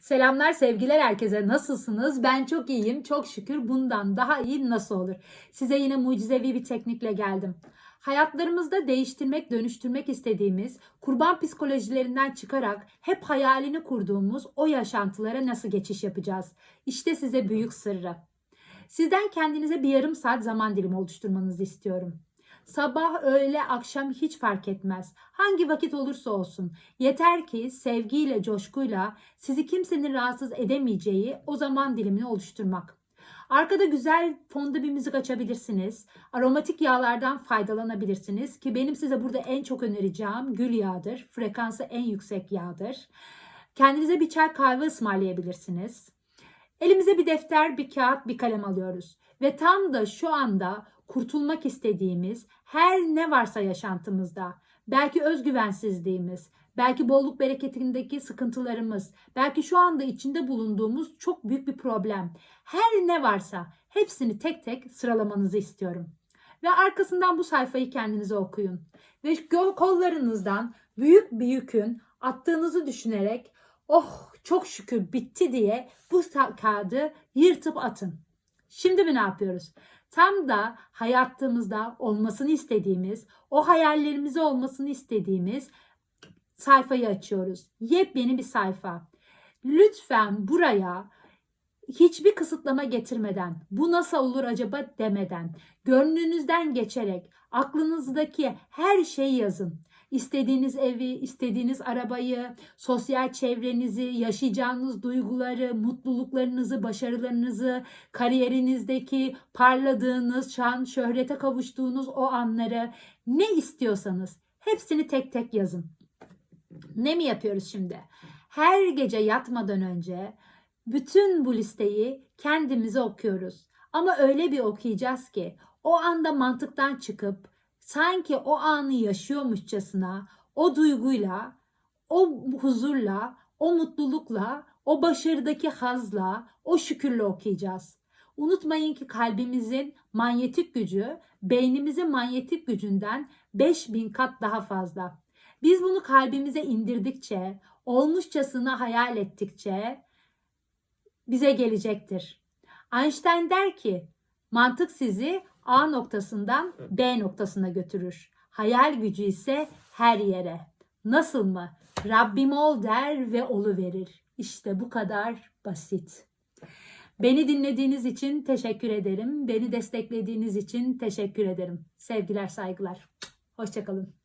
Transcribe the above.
Selamlar, sevgiler herkese. Nasılsınız? Ben çok iyiyim. Çok şükür bundan daha iyi nasıl olur? Size yine mucizevi bir teknikle geldim. Hayatlarımızda değiştirmek, dönüştürmek istediğimiz, kurban psikolojilerinden çıkarak hep hayalini kurduğumuz o yaşantılara nasıl geçiş yapacağız? İşte size büyük sırrı. Sizden kendinize bir yarım saat zaman dilimi oluşturmanızı istiyorum. Sabah, öğle, akşam hiç fark etmez. Hangi vakit olursa olsun. Yeter ki sevgiyle, coşkuyla sizi kimsenin rahatsız edemeyeceği o zaman dilimini oluşturmak. Arkada güzel fonda bir müzik açabilirsiniz. Aromatik yağlardan faydalanabilirsiniz ki benim size burada en çok önereceğim gül yağıdır. Frekansı en yüksek yağdır. Kendinize bir çay kahve ısmarlayabilirsiniz. Elimize bir defter, bir kağıt, bir kalem alıyoruz. Ve tam da şu anda kurtulmak istediğimiz her ne varsa yaşantımızda, belki özgüvensizliğimiz, belki bolluk bereketindeki sıkıntılarımız, belki şu anda içinde bulunduğumuz çok büyük bir problem. Her ne varsa hepsini tek tek sıralamanızı istiyorum. Ve arkasından bu sayfayı kendinize okuyun. Ve kollarınızdan büyük bir yükün attığınızı düşünerek oh çok şükür bitti diye bu kağıdı yırtıp atın. Şimdi mi ne yapıyoruz? Tam da hayatımızda olmasını istediğimiz, o hayallerimize olmasını istediğimiz sayfayı açıyoruz. Yepyeni bir sayfa. Lütfen buraya hiçbir kısıtlama getirmeden, bu nasıl olur acaba demeden, gönlünüzden geçerek aklınızdaki her şeyi yazın. İstediğiniz evi, istediğiniz arabayı, sosyal çevrenizi, yaşayacağınız duyguları, mutluluklarınızı, başarılarınızı, kariyerinizdeki parladığınız, şan, şöhrete kavuştuğunuz o anları ne istiyorsanız hepsini tek tek yazın. Ne mi yapıyoruz şimdi? Her gece yatmadan önce bütün bu listeyi kendimize okuyoruz. Ama öyle bir okuyacağız ki o anda mantıktan çıkıp sanki o anı yaşıyormuşçasına o duyguyla, o huzurla, o mutlulukla, o başarıdaki hazla, o şükürle okuyacağız. Unutmayın ki kalbimizin manyetik gücü beynimizin manyetik gücünden 5000 kat daha fazla. Biz bunu kalbimize indirdikçe, olmuşçasına hayal ettikçe bize gelecektir. Einstein der ki, mantık sizi A noktasından B noktasına götürür. Hayal gücü ise her yere. Nasıl mı? Rabbim ol der ve olu verir. İşte bu kadar basit. Beni dinlediğiniz için teşekkür ederim. Beni desteklediğiniz için teşekkür ederim. Sevgiler, saygılar. Hoşçakalın.